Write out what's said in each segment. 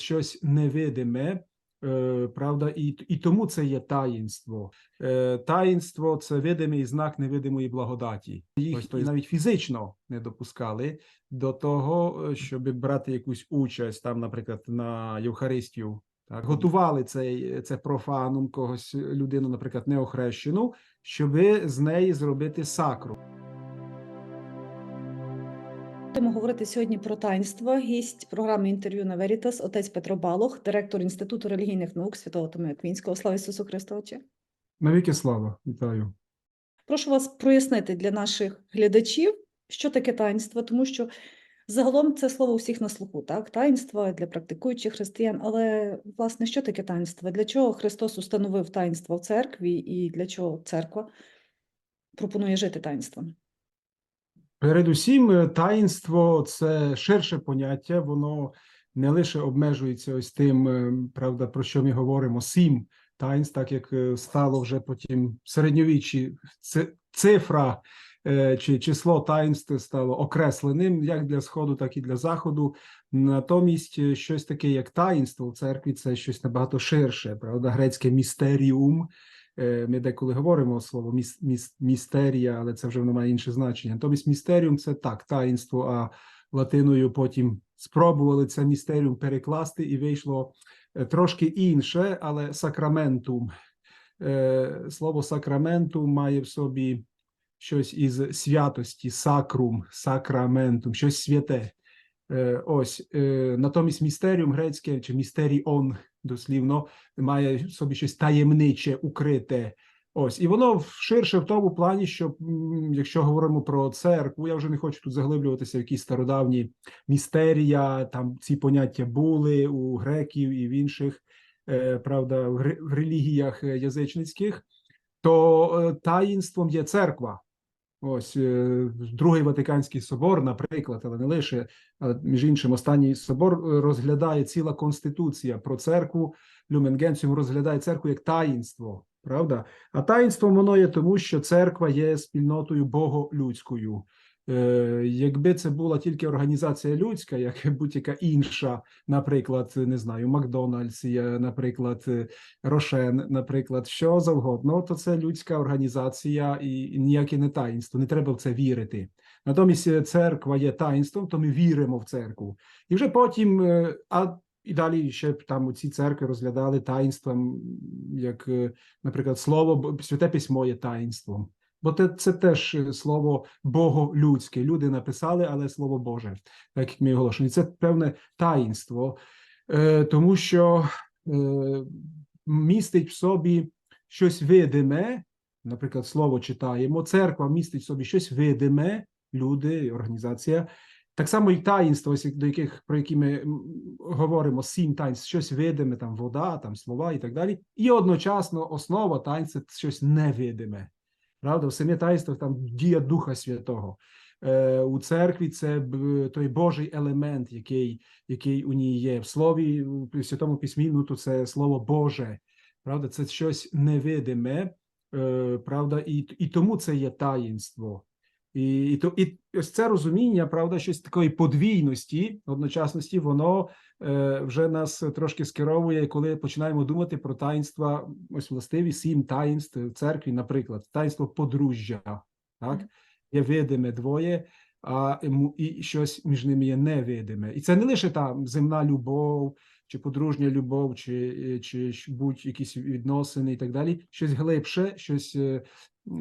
щось невидиме. е, Правда, і, і тому це є таїнство. Е, Таїнство це видимий знак невидимої благодаті. Їх і навіть фізично не допускали до того, е, щоб брати якусь участь там, наприклад, на Євхаристію. Так, готували цей це профанум, когось людину, наприклад, неохрещену, щоби з неї зробити сакру. Будемо говорити сьогодні про таїнство. Гість програми інтерв'ю на Veritas, отець Петро Балох, директор Інституту релігійних наук Святого Томія Квінського. Слава Ісусу Христу! Отче! Навіки слава, вітаю. Прошу вас прояснити для наших глядачів, що таке таїнство, тому що загалом це слово у всіх на слуху, так? Таїнство для практикуючих християн. Але, власне, що таке таїнство? Для чого Христос установив таїнство в церкві і для чого церква пропонує жити таїнством? Передусім, е, таїнство це ширше поняття, воно не лише обмежується ось тим, е, правда, про що ми говоримо, сім таїнств, так як е, стало вже потім середньовіччі ци- цифра чи число таїнств стало окресленим як для сходу, так і для заходу. Натомість, щось таке, як таїнство в церкві, це щось набагато ширше, правда, грецьке містеріум. Е, Ми деколи говоримо слово міс, міс, містерія, але це вже воно має інше значення. Натомість містеріум це так, таїнство, а латиною потім спробували це містеріум перекласти, і вийшло е, трошки інше, але сакраментум. Е, Слово сакраментум має в собі щось із святості, сакрум, сакраментум, щось святе. Е, Ось е, натомість містеріум грецьке чи містеріон дослівно має собі щось таємниче, укрите. Ось, і воно ширше в тому плані, що якщо говоримо про церкву, я вже не хочу тут заглиблюватися в якісь стародавні містерія, там ці поняття були у греків і в інших, е, правда, в релігіях язичницьких, то таїнством є церква. Ось е, Другий Ватиканський собор, наприклад, але не лише, але між іншим, останній собор е, розглядає ціла конституція про церкву. Люменгенціум розглядає церкву як таїнство, правда? А таїнством воно є тому, що церква є спільнотою боголюдською. Е, якби це була тільки організація людська, як будь-яка інша, наприклад, не знаю, Макдональдс, наприклад, е, Рошен, наприклад, що завгодно, то це людська організація і ніяке не таїнство. Не треба в це вірити. Натомість е, церква є таїнством, то ми віримо в церкву. І вже потім, а і далі ще там ці церкви розглядали таїнством, як, наприклад, слово святе письмо є таїнством. Бо те, це теж е, слово боголюдське. Люди написали, але слово Боже, так як ми оголошені. Це певне таїнство, е, тому що е, містить в собі щось видиме, наприклад, слово читаємо. Церква містить в собі щось видиме, люди, організація. Так само і таїнство, до яких про які ми говоримо, сім таїнств, щось видиме, там вода, там слова і так далі. І одночасно основа таїнства це щось невидиме. Правда, в самі таїнствах там дія Духа Святого. Е, у церкві це той Божий елемент, який, який у ній є. В слові в Святому Письмі, ну то це слово Боже. Правда, це щось невидиме, е, правда, і, і тому це є таїнство. І, і, то, і ось це розуміння, правда, щось такої подвійності, одночасності, воно е, вже нас трошки скеровує, коли починаємо думати про таїнства, ось властиві сім таїнств в церкві, наприклад, таїнство подружжя, так, є видиме двоє, а і щось між ними є невидиме. І це не лише там земна любов, чи подружня любов, чи, чи будь-якісь відносини і так далі, щось глибше, щось е,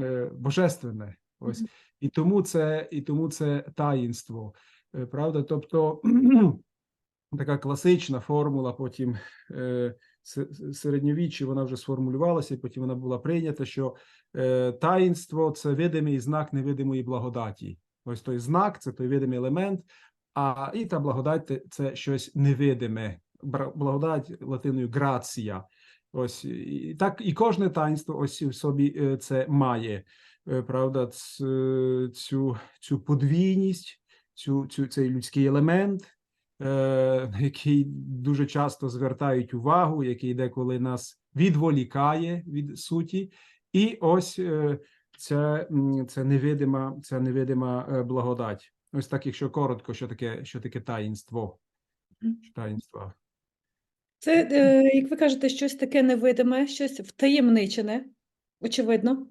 е, божественне. Ось. І тому це, і тому це таїнство. Е, Правда? Тобто така класична формула, потім е, середньовіччі вона вже сформулювалася, і потім вона була прийнята, що е, таїнство це видимий знак невидимої благодаті. Ось той знак, це той видимий елемент, а і та благодать це- щось невидиме. Благодать латиною грація. Ось і так, і кожне таїнство ось в собі це має. Е, Правда, цю, цю подвійність, цю, цю, цей людський елемент, е, який дуже часто звертають увагу, який деколи нас відволікає від суті, і ось е, це, це невидима, це невидима е, благодать. Ось так, якщо коротко, що таке, що таке таїнство. Мгм. Таїнство. Це, е, як ви кажете, щось таке невидиме, щось втаємничене, очевидно.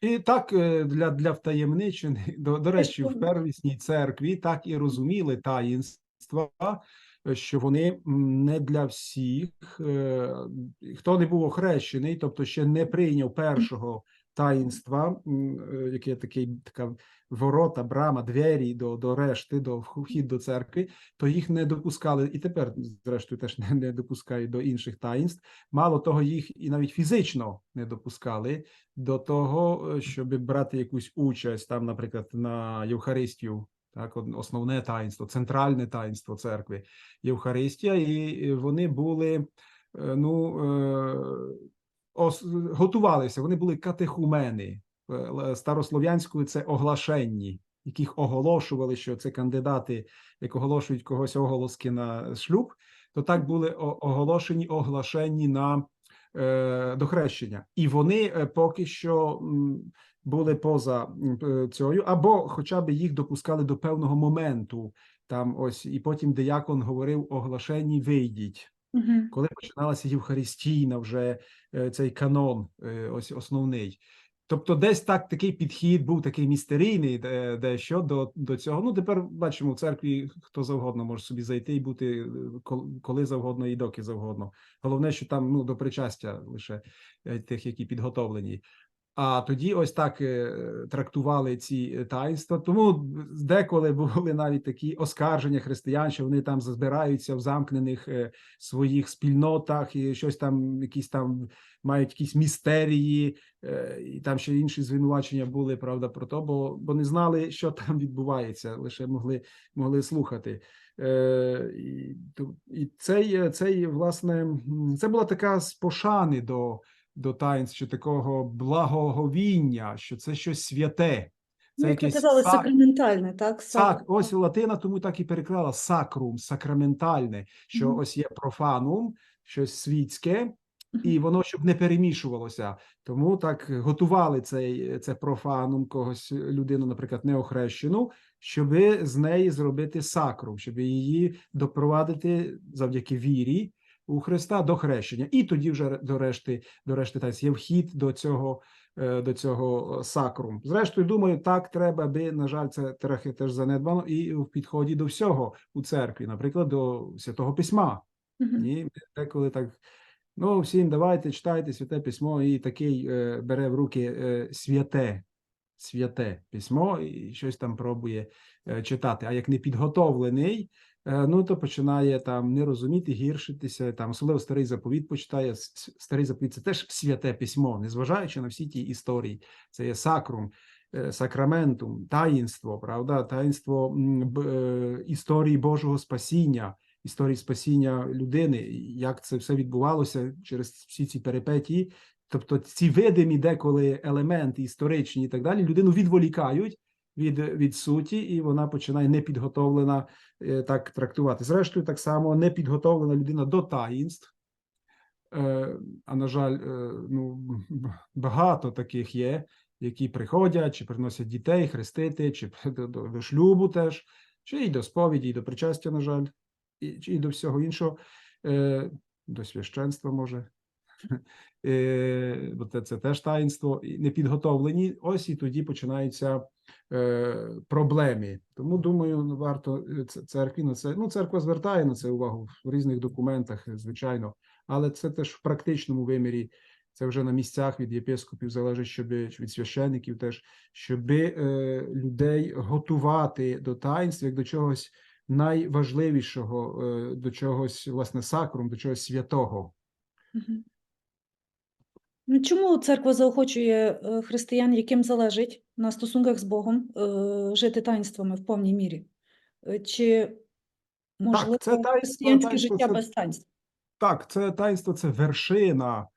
І так е, для, для втаємничених, до, до речі, в первісній церкві так і розуміли таїнства, е, що вони не для всіх, е, хто не був охрещений, тобто ще не прийняв першого таїнства, е, яке такий така ворота, брама, двері до, до решти, до вхід до церкви, то їх не допускали, і тепер, зрештою, теж не, не допускають до інших таїнств. Мало того, їх і навіть фізично не допускали до того, е, щоб брати якусь участь там, наприклад, на Євхаристію, так, основне таїнство, центральне таїнство церкви, Євхаристія, і е, вони були ну, готувалися, вони були катехумени. Е, Старослов'янською це оглашенні, яких оголошували, що це кандидати, як оголошують когось оголоски на шлюб, то так були оголошені, оглашені на е, до хрещення, і вони е, поки що були поза цією, або хоча б їх допускали до певного моменту. Там ось і потім диякон говорив оглашені вийдіть. Угу. Коли починалася Євхаристійна, вже е, цей канон, е, ось основний. Тобто, десь так такий підхід був такий містерійний, дещо до, до цього. Ну, тепер бачимо, в церкві хто завгодно може собі зайти і бути е, коли завгодно і доки завгодно. Головне, що там ну, до причастя лише тих, які підготовлені. А тоді ось так е, трактували ці е, таїнства. Тому деколи були навіть такі оскарження християн, що вони там збираються в замкнених е, своїх спільнотах і щось там, якісь там мають якісь містерії, і там ще інші звинувачення були, правда, про то, бо, бо не знали, що там відбувається, лише могли, могли слухати. І, цей, цей, власне, це була така з пошани до, до таїнств, такого благоговіння, що це щось святе. Ну, як якесь казали, са- сакраментальне, так? Сак, ось латина тому так і переклала сакрум, сакраментальне, що Мгм. ось є профанум, щось світське, і воно щоб не перемішувалося. Тому так готували цей це профанум когось людину, наприклад, неохрещену, щоб з неї зробити сакрум, щоб її допровадити завдяки вірі у Христа до хрещення. І тоді вже до решти, до решти таїнств є вхід до цього е, до цього сакрум. Зрештою, думаю, так треба, аби, на жаль, це трохи теж занедбано і в підході до всього у церкві, наприклад, до святого письма. Ні, деколи так. Ну, всім давайте читайте святе письмо, і такий е, бере в руки е, святе, святе письмо і щось там пробує е, читати. А як не підготовлений, е, ну то починає там не розуміти, гіршитися. Там особливо старий заповіт почитає. Старий заповіт це теж святе письмо, незважаючи на всі ті історії. Це є сакрум, е, сакраментум, таїнство, правда, таїнство е, історії Божого спасіння історії спасіння людини, як це все відбувалося через всі ці перипетії. Тобто ці видимі деколи елементи історичні і так далі, людину відволікають від, від суті, і вона починає непідготовлена е, так трактувати. Зрештою, так само непідготовлена людина до таїнств. Е, а на жаль, е, ну багато таких є, які приходять чи приносять дітей хрестити, чи до, до, до шлюбу теж, чи й до сповіді, і до причастя, на жаль, і, і до всього іншого, до священства може. Бо це теж таїнство, і непідготовлені. Ось і тоді починаються е, проблеми. Тому думаю, ну, варто е, церкві на це. Ну, церква звертає на це увагу в різних документах, е, звичайно, але це теж в практичному вимірі. Це вже на місцях від єпископів залежить, щоб від священників теж, щоб е, людей готувати до таїнств як до чогось найважливішого, е, до чогось, власне, сакрум, до чогось святого. Ну, Чому церква заохочує християн, яким залежить на стосунках з Богом, е, жити таїнствами в повній мірі? Е, Чи можливо це таїнство- християнське таїнство життя це- без таїнств? Так, це таїнство це вершина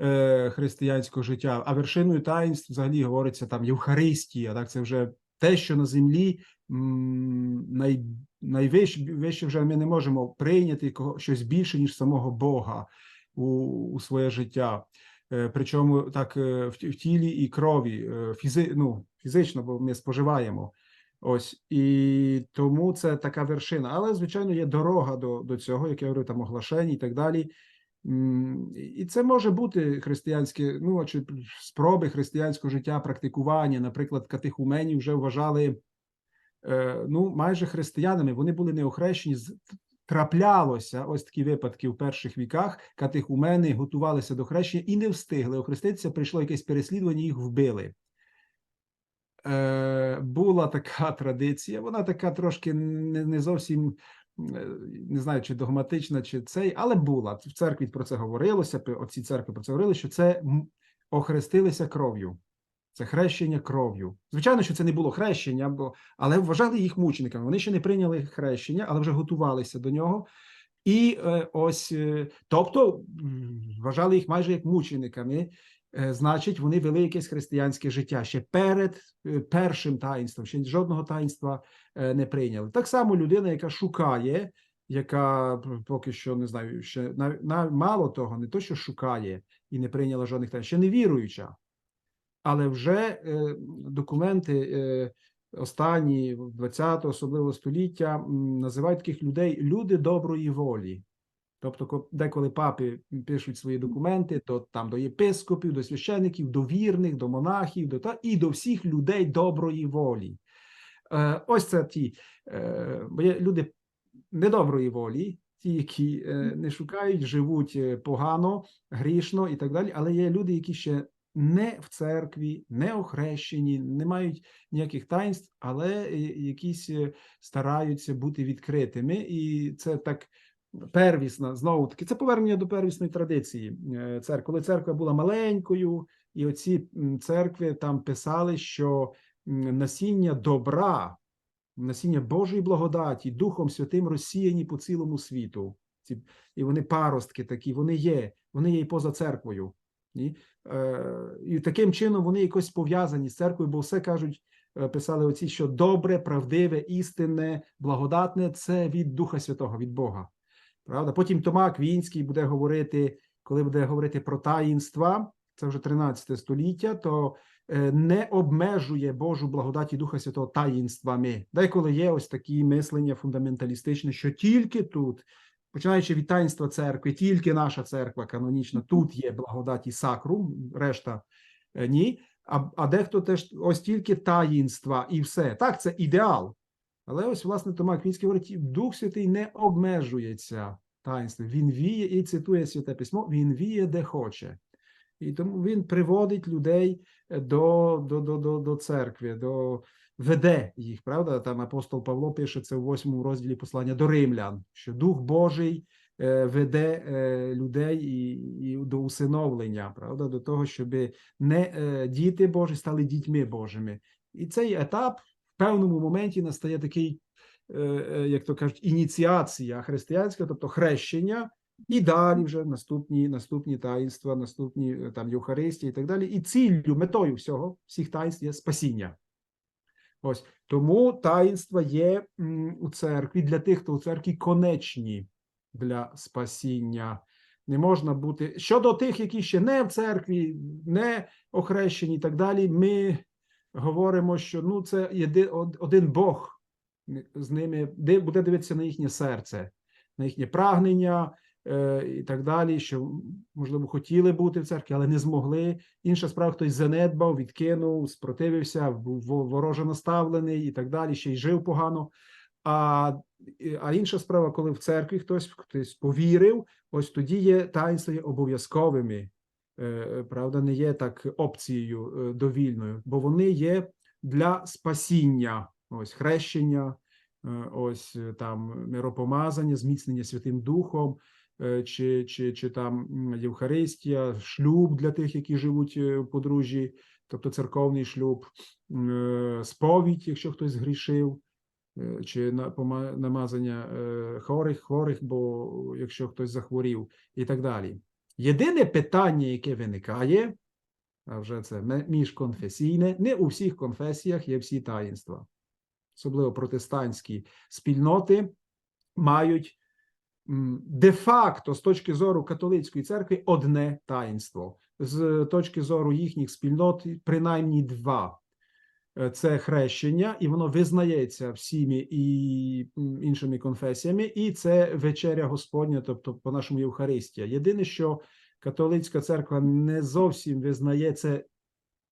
е, християнського життя. А вершиною таїнств взагалі говориться там Євхаристія. Так, це вже те, що на землі най, найвище вище вже ми не можемо прийняти щось більше ніж самого Бога у, у своє життя. Е, причому так е, в, тілі і крові, е, фізи, ну, фізично, бо ми споживаємо. Ось і тому це така вершина. Але, звичайно, є дорога до, до цього, як я говорю, там оглашення і так далі. І це може бути християнське, ну чи спроби християнського життя, практикування. Наприклад, катехумені вже вважали ну, майже християнами. Вони були неохрещені. З- Траплялося ось такі випадки в перших віках. Катехумени готувалися до хрещення і не встигли охреститися. Прийшло якесь переслідування, їх вбили. Е, була така традиція, вона така трошки не, не зовсім е, не знаю, чи догматична, чи цей, але була. В церкві про це говорилося, оці церкви про це говорили, що це охрестилися кров'ю. Це хрещення кров'ю. Звичайно, що це не було хрещення, бо, але вважали їх мучениками. Вони ще не прийняли хрещення, але вже готувалися до нього. І е, ось, е, тобто, вважали їх майже як мучениками. Е, Значить, вони вели якесь християнське життя ще перед першим таїнством, ще жодного таїнства не прийняли. Так само людина, яка шукає, яка поки що не знаю, ще на, на мало того, не то, що шукає і не прийняла жодних таїнств, ще не віруюча, але вже е, документи е, останні 20-го, особливо століття, називають таких людей люди доброї волі. Тобто, деколи папи пишуть свої документи, то там до єпископів, до священиків, до вірних, до монахів, до та і до всіх людей доброї волі. Е, ось це ті е, бо є люди недоброї волі, ті, які е, не шукають, живуть погано, грішно і так далі. Але є люди, які ще не в церкві, не охрещені, не мають ніяких таїнств, але е, якісь е, стараються бути відкритими, і це так первісна, знову таки, це повернення до первісної традиції е, церкви. Коли церква була маленькою, і оці церкви там писали, що насіння добра, насіння Божої благодаті, Духом Святим розсіяні по цілому світу. І вони паростки такі, вони є, вони є і поза церквою. І, е, і таким чином вони якось пов'язані з церквою, бо все кажуть, е, писали оці, що добре, правдиве, істинне, благодатне це від Духа Святого, від Бога. Правда? Потім Тома Аквінський буде говорити, коли буде говорити про таїнства, це вже 13 століття, то е, не обмежує Божу благодаті Духа Святого таїнствами. Деколи є ось такі мислення фундаменталістичне, що тільки тут, починаючи від таїнства церкви, тільки наша церква канонічна, тут є благодаті сакрум, решта е, ні. А, а дехто теж ось тільки таїнства і все. Так, це ідеал. Але ось, власне, Тома Аквінський говорить, Дух Святий не обмежується таїнством. Він віє і цитує Святе Письмо, він віє де хоче. І тому він приводить людей е, до, до, до, до, до церкви, до, веде їх, правда? Там апостол Павло пише це у восьмому розділі послання до римлян, що Дух Божий е, веде е, людей і, і до усиновлення, правда, до того, щоб не е, діти Божі стали дітьми Божими. І цей етап в певному моменті настає такий, як то кажуть, ініціація християнська, тобто хрещення, і далі вже наступні, наступні таїнства, наступні там Євхаристії і так далі. І ціллю, метою всього, всіх таїнств є спасіння. Ось тому таїнства є у церкві для тих, хто у церкві конечні для спасіння. Не можна бути щодо тих, які ще не в церкві, не охрещені і так далі. Ми говоримо, що ну це єди, од- один Бог з ними, де буде дивитися на їхнє серце, на їхнє прагнення і так далі, що можливо хотіли бути в церкві, але не змогли. Інша справа, хтось занедбав, відкинув, спротивився, був вороже наставлений і так далі, ще й жив погано. А, а інша справа, коли в церкві хтось хтось повірив, ось тоді є таїнства є обов'язковими. Е, Правда, не є так опцією е, довільною, бо вони є для спасіння, ось хрещення, е, ось е, там миропомазання, зміцнення Святим Духом, е, чи, чи, чи там Євхаристія, шлюб для тих, які живуть е, в подружжі, тобто церковний шлюб, е, сповідь, якщо хтось згрішив, е, чи намазання е, хворих, хворих, бо якщо хтось захворів, і так далі. Єдине питання, яке виникає, а вже це міжконфесійне, не у всіх конфесіях є всі таїнства. Особливо протестантські спільноти мають де-факто з точки зору католицької церкви одне таїнство. З точки зору їхніх спільнот, принаймні два. Е, Це хрещення, і воно визнається всіми і іншими конфесіями, і це вечеря Господня, тобто по нашому Євхаристія. Єдине, що католицька церква не зовсім визнає це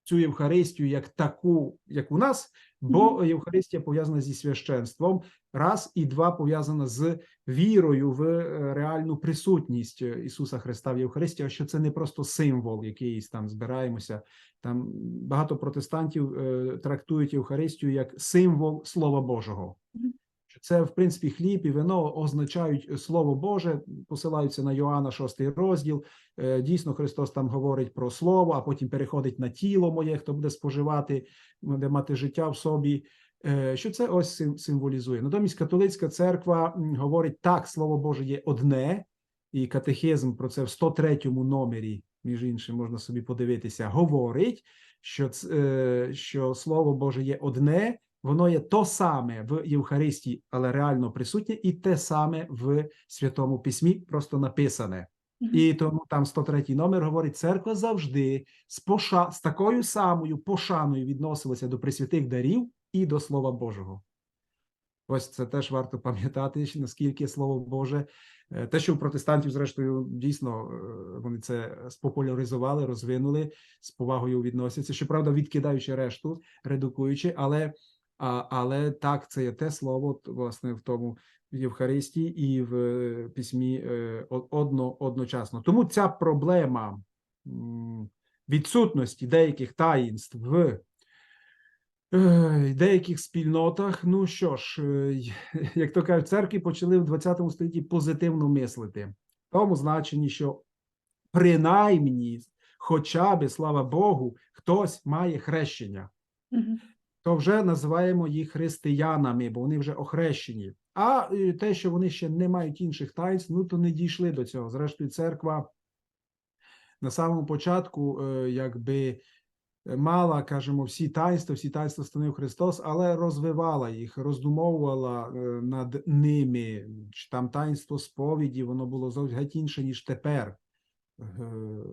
цю Євхаристію як таку, як у нас, бо Євхаристія пов'язана зі священством, раз і два пов'язана з вірою в е, реальну присутність Ісуса Христа в Євхаристії, а що це не просто символ, якийсь там збираємося. Там багато протестантів е, трактують Євхаристію як символ Слова Божого. Це, в принципі, хліб і вино означають Слово Боже, посилаються на Йоанна 6 розділ. Е, Дійсно, Христос там говорить про слово, а потім переходить на тіло моє, хто буде споживати, буде мати життя в собі. Е, Що це ось символізує? Натомість католицька церква говорить так, слово Боже є одне, і катехизм про це в 103 номері, між іншим, можна собі подивитися, говорить, що, е, що слово Боже є одне, воно є то саме в Євхаристії, але реально присутнє, і те саме в Святому Письмі, просто написане. І тому там 103 номер говорить: церква завжди з, поша... з такою самою пошаною відносилася до присвятих дарів і до Слова Божого. Ось це теж варто пам'ятати, наскільки Слово Боже, е, те, що у протестантів, зрештою, дійсно е, вони це спопуляризували, розвинули, з повагою відносяться. Щоправда, відкидаючи решту, редукуючи, але, а, але так, це є те слово, власне, в тому в Євхаристії і в е, письмі е, одно, одночасно. Тому ця проблема відсутності деяких таїнств в е, деяких спільнотах. Ну що ж, як то кажуть, церкви почали в 20 столітті позитивно мислити, в тому значенні, що принаймні, хоча би, слава Богу, хтось має хрещення. То вже називаємо їх християнами, бо вони вже охрещені. А е, те, що вони ще не мають інших таїнств, ну то не дійшли до цього. Зрештою, церква на самому початку, е, якби е, мала, кажемо, всі таїнства, всі таїнства встановив Христос, але розвивала їх, роздумовувала над ними. Чи Там таїнство сповіді, воно було зовсім геть інше, ніж тепер.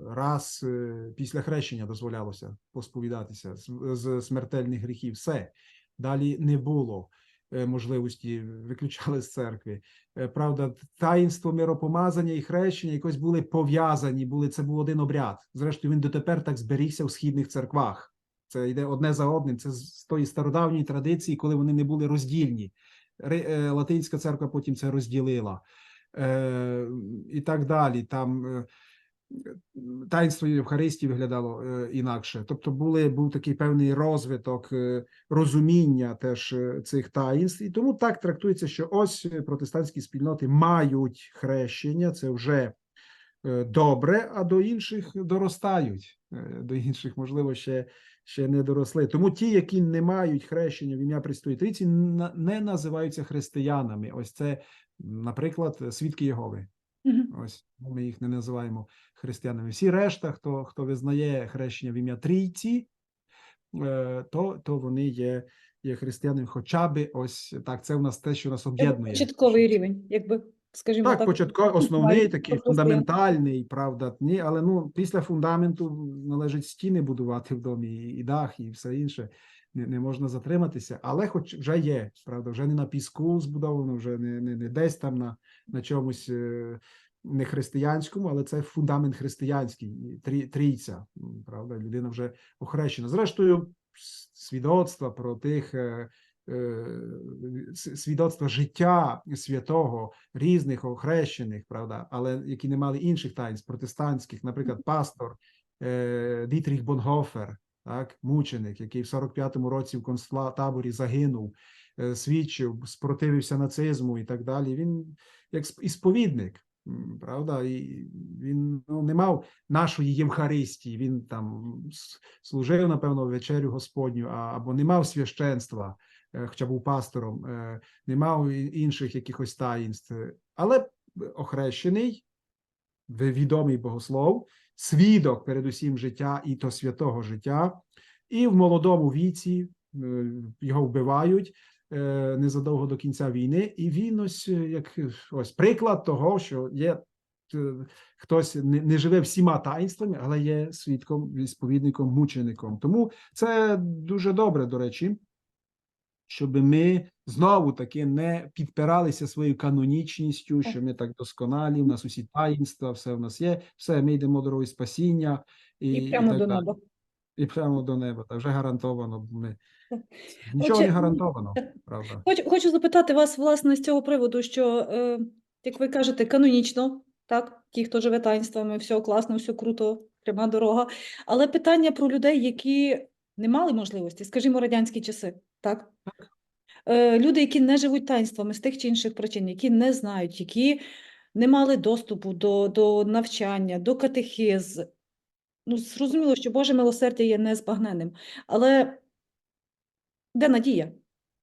Раз е, після хрещення дозволялося посповідатися з, смертельних гріхів. Все далі не було е, можливості виключали з церкви. Е, Правда, таїнство миропомазання і хрещення якось були пов'язані. Були це був один обряд. Зрештою, він дотепер так зберігся в східних церквах. Це йде одне за одним. Це з тої стародавньої традиції, коли вони не були роздільні. Латинська церква потім це розділила. І так далі. Там таїнство Євхаристії виглядало е, інакше. Тобто, були, був такий певний розвиток е, розуміння теж е, цих таїнств. І тому так трактується, що ось протестантські спільноти мають хрещення, це вже добре, а до інших доростають. До інших, можливо, ще, ще не доросли. Тому ті, які не мають хрещення в ім'я Престої Трійці, не називаються християнами. Ось це, наприклад, свідки Єгови. Ось ми їх не називаємо християнами. Всі решта, хто, хто визнає хрещення в ім'я трійці, е, то, то вони є, є християнами. Хоча би ось так, це в нас те, що нас об'єднує. Початковий рівень, якби, скажімо Так, так. початковий, основний, такий фундаментальний, правда, ні, але ну після фундаменту належить стіни будувати в домі, і дах, і все інше. Не, не можна затриматися, але хоч вже є, правда, вже не на піску збудовано, вже не, не, не десь там на, на чомусь е, не християнському, але це фундамент християнський, трі, трійця, правда, людина вже охрещена. Зрештою, свідоцтва про тих. е, е, Свідоцтва життя святого різних охрещених, правда, але які не мали інших таїнств, протестантських, наприклад, пастор Дітріх Бонгофер, так, мученик, який в 45-му році в концтаборі загинув, е, свідчив, спротивився нацизму і так далі. Він як і сповідник, правда, і він ну, не мав нашої Євхаристії, він там служив, напевно, вечерю Господню, або не мав священства, е, хоча був пастором, е, не мав інших якихось таїнств, але охрещений, відомий богослов, свідок передусім життя і то святого життя, і в молодому віці е, його вбивають е, незадовго до кінця війни, і він ось е, як ось приклад того, що є хтось не, живе всіма таїнствами, але є свідком, сповідником, мучеником. Тому це дуже добре, до речі, щоб ми знову таки не підпиралися своєю канонічністю, що ми так досконалі, в нас усі таїнства, все в нас є, все, ми йдемо дорогою спасіння і, І прямо так до неба. І прямо до неба. Так вже гарантовано. Ми... Нічого Отже, не гарантовано, правда. Хочу, хочу запитати вас, власне, з цього приводу, що, е, як ви кажете, канонічно, так, ті, хто живе таїнствами, все класно, все круто, пряма дорога. Але питання про людей, які не мали можливості, скажімо, радянські часи, так? Е, люди, які не живуть таїнствами з тих чи інших причин, які не знають, які не мали доступу до, до навчання, до катехіз. Ну, зрозуміло, що Боже милосердя є незбагненним. Але де надія?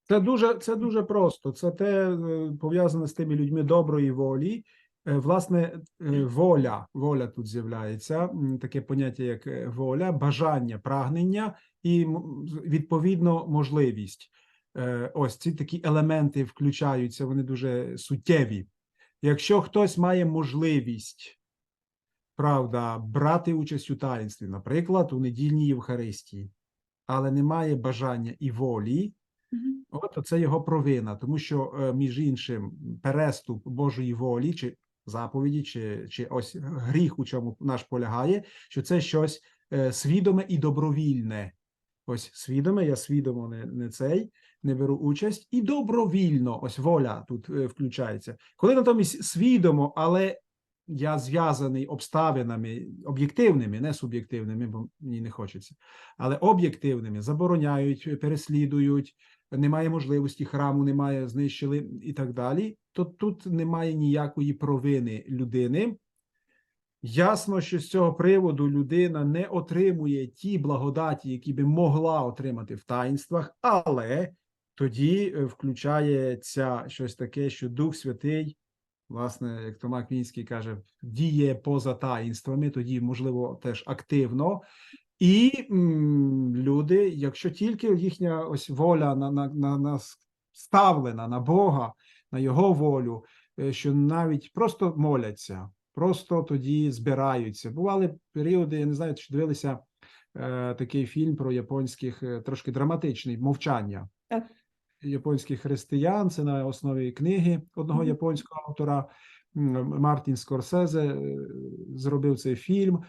Це дуже, це дуже просто. Це те е, пов'язане з тими людьми доброї волі. Е, Власне, воля, воля тут з'являється, таке поняття, як воля, бажання, прагнення і відповідно можливість. Е, Ось ці такі елементи включаються, вони дуже суттєві. Якщо хтось має можливість, правда, брати участь у таїнстві, наприклад, у недільній Євхаристії, але не має бажання і волі, Мгм. От це його провина, тому що, е, між іншим, переступ Божої волі, чи заповіді, чи, чи ось гріх, у чому наш полягає, що це щось е, свідоме і добровільне. Ось свідоме, я свідомо не, не цей, не беру участь, і добровільно, ось воля тут е, включається. Коли натомість свідомо, але я зв'язаний обставинами об'єктивними, не суб'єктивними, бо мені не хочеться, але об'єктивними забороняють, переслідують, немає можливості, храму немає, знищили і так далі, то тут немає ніякої провини людини. Ясно, що з цього приводу людина не отримує ті благодаті, які би могла отримати в таїнствах, але тоді е, включається щось таке, що Дух Святий, власне, як Тома Квінський каже, діє поза таїнствами, тоді, можливо, теж активно. І м, люди, якщо тільки їхня ось воля на, на, на, на ставлена на Бога, на Його волю, е, що навіть просто моляться, просто тоді збираються. Бували періоди, я не знаю, чи дивилися е, такий фільм про японських, е, трошки драматичний мовчання. Так. Японських християн, це на основі книги одного Мгм. японського автора Мартін Скорсезе е, зробив цей фільм.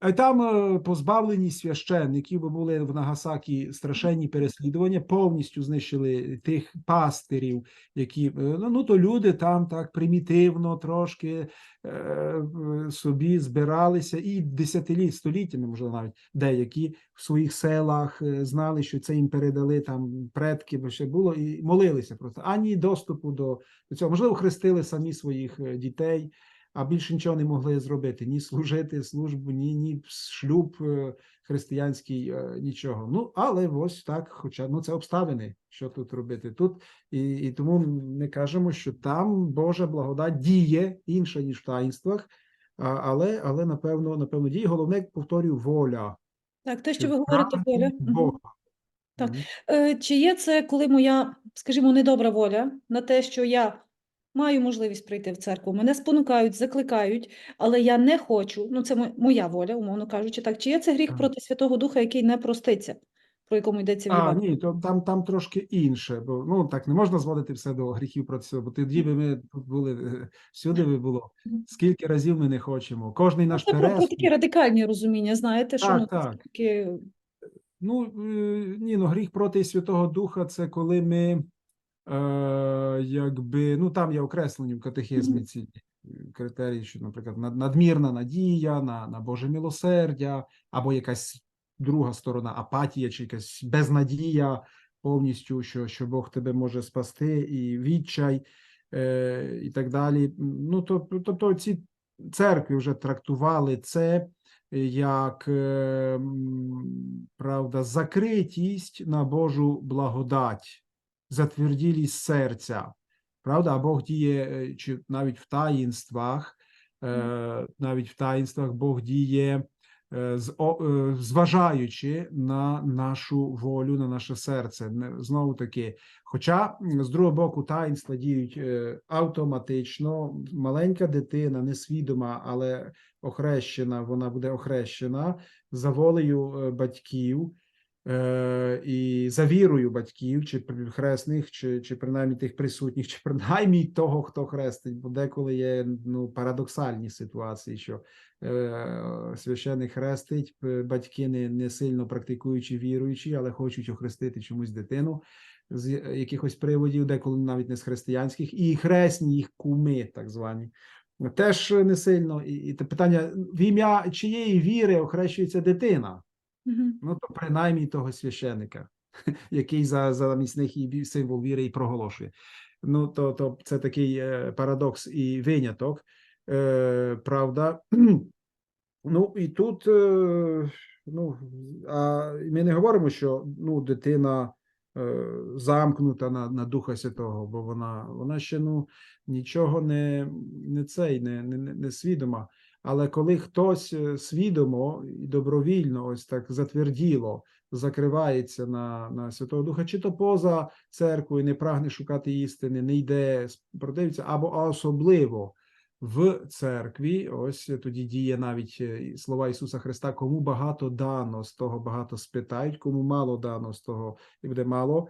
А там е, позбавлені священників, бо були в Нагасакі страшенні переслідування, повністю знищили тих пастирів, які е, ну, ну то люди там так примітивно трошки е, е, собі збиралися. І десятиліть, століттями, можливо, навіть деякі в своїх селах е, знали, що це їм передали там предки, бо ще було, і молилися просто ані доступу до, цього. Можливо, хрестили самі своїх е, дітей а більше нічого не могли зробити: ні служити службу, ні, ні шлюб е, християнський, е, нічого. Ну, але ось так, хоча ну це обставини, що тут робити. Тут і, і тому ми кажемо, що там Божа благодать діє інша, ніж в таїнствах, але, але напевно, напевно, діє. Головне, повторюю, воля. Так, те, що Чи ви говорите, прагнення Оля. Мгм. Бога. Так. Мгм. Е, Чи є це, коли моя, скажімо, недобра воля на те, що я маю можливість прийти в церкву, мене спонукають, закликають, але я не хочу, ну це моя воля, умовно кажучи, так. Чи є це гріх проти Святого Духа, який не проститься, про якому йдеться в А, ні, то там, там трошки інше, бо ну так не можна зводити все до гріхів проти себе, бо тоді би ми тут були е, всюди би було. Скільки разів ми не хочемо. Кожний наш Це про, про такі радикальні розуміння, знаєте, що Так, ну, так. таки Ну е, ні, ну гріх проти Святого Духа це коли ми якби ну там є окреслені в катехизмі Мгм. ці е, критерії, що, наприклад, надмірна надія на, на Боже милосердя, або якась друга сторона апатія, чи якась безнадія повністю, що, що Бог тебе може спасти, і відчай, е, і так далі. Ну, то- тобто ці церкви вже трактували це як е, правда, закритість на Божу благодать, затверділість серця. Правда, Бог діє е, чи навіть в таїнствах, е, навіть в таїнствах Бог діє е, зважаючи на нашу волю, на наше серце. Знову таки, хоча з другого боку таїнства діють автоматично, маленька дитина, несвідома, але охрещена, вона буде охрещена за волею батьків. Е, і за вірою батьків, чи хресних, чи, чи принаймні тих присутніх, чи принаймні того, хто хрестить, бо деколи є ну, парадоксальні ситуації, що е, священик хрестить, батьки не, не сильно практикуючи віруючі, але хочуть охрестити чомусь дитину з якихось приводів, деколи навіть не з християнських, і хресні їх куми, так звані. Теж не сильно. І, і питання: в ім'я чиєї віри охрещується дитина? Ну, то принаймні того священика, який за, за міцних і символ віри і проголошує. Ну, то, то це такий е, парадокс і виняток, е, правда. Ну, і тут, е, ну, а ми не говоримо, що ну, дитина е, замкнута на, на Духа Святого, бо вона, вона ще ну, нічого не, не цей, не, не не свідома. Але коли хтось е, свідомо і добровільно, ось так затверділо, закривається на, на Святого Духа, чи то поза церквою, не прагне шукати істини, не йде, продивиться, або а особливо в церкві, ось тоді діє навіть е, слова Ісуса Христа, кому багато дано, з того багато спитають, кому мало дано, з того і буде мало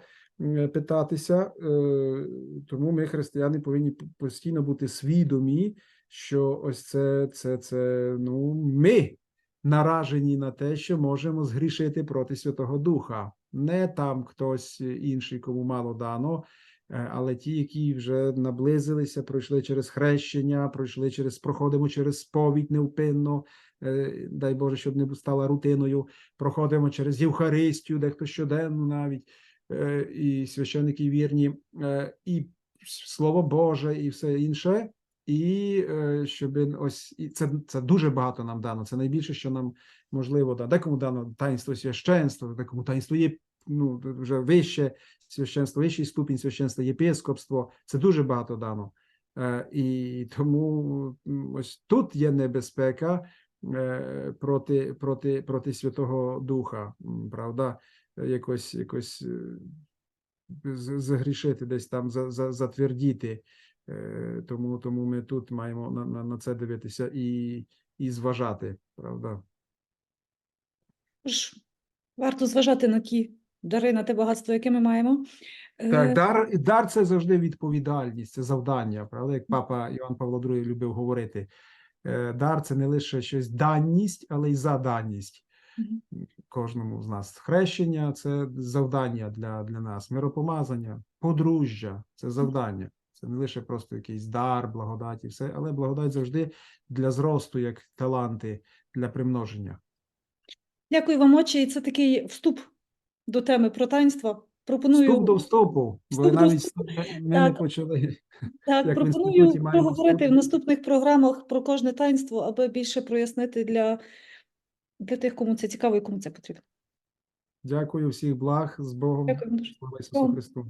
питатися. Е, Тому ми, християни, повинні постійно бути свідомі, що ось це, це, це ну, ми наражені на те, що можемо згрішити проти Святого Духа. Не там хтось інший, кому мало дано, е, але ті, які вже наблизилися, пройшли через хрещення, пройшли через проходимо через сповідь невпинно. е, Дай Боже, щоб не стала рутиною. Проходимо через Євхаристію, дехто щоденно навіть е, і священники вірні, і Слово Боже, і все інше. І е, щоб ось і це, це дуже багато нам дано. Це найбільше, що нам можливо да. Декому дано таїнство священства, декому таїнство є ну вже вище священство, вищий ступінь священства, єпископство. Це дуже багато дано. Е, і тому ось тут є небезпека е, проти, проти, проти Святого Духа, правда, якось, якось загрішити, десь там за, за, затвердіти. Е, Тому, тому ми тут маємо на, на, на це дивитися і, і зважати, правда. Варто зважати на ті дари, на те багатство, яке ми маємо. Е, Так, дар, дар це завжди відповідальність, це завдання, правда, як папа Іван Павло II любив говорити. Е, Дар це не лише щось данність, але й заданність кожному з нас. Хрещення це завдання для, для нас, миропомазання, подружжя це завдання. Це не лише просто якийсь дар, благодать і все, але благодать завжди для зросту, як таланти для примноження. Дякую вам, отче. І це такий вступ до теми про таїнства. Пропоную Вступ до вступу, бо Вступ навіть вступу. ми не почали. Так, Як пропоную маємо в наступних програмах про кожне таїнство, аби більше прояснити для, для тих, кому це цікаво і кому це потрібно. Дякую всіх благ з Богом. Дякую. Слава Ісусу Христу.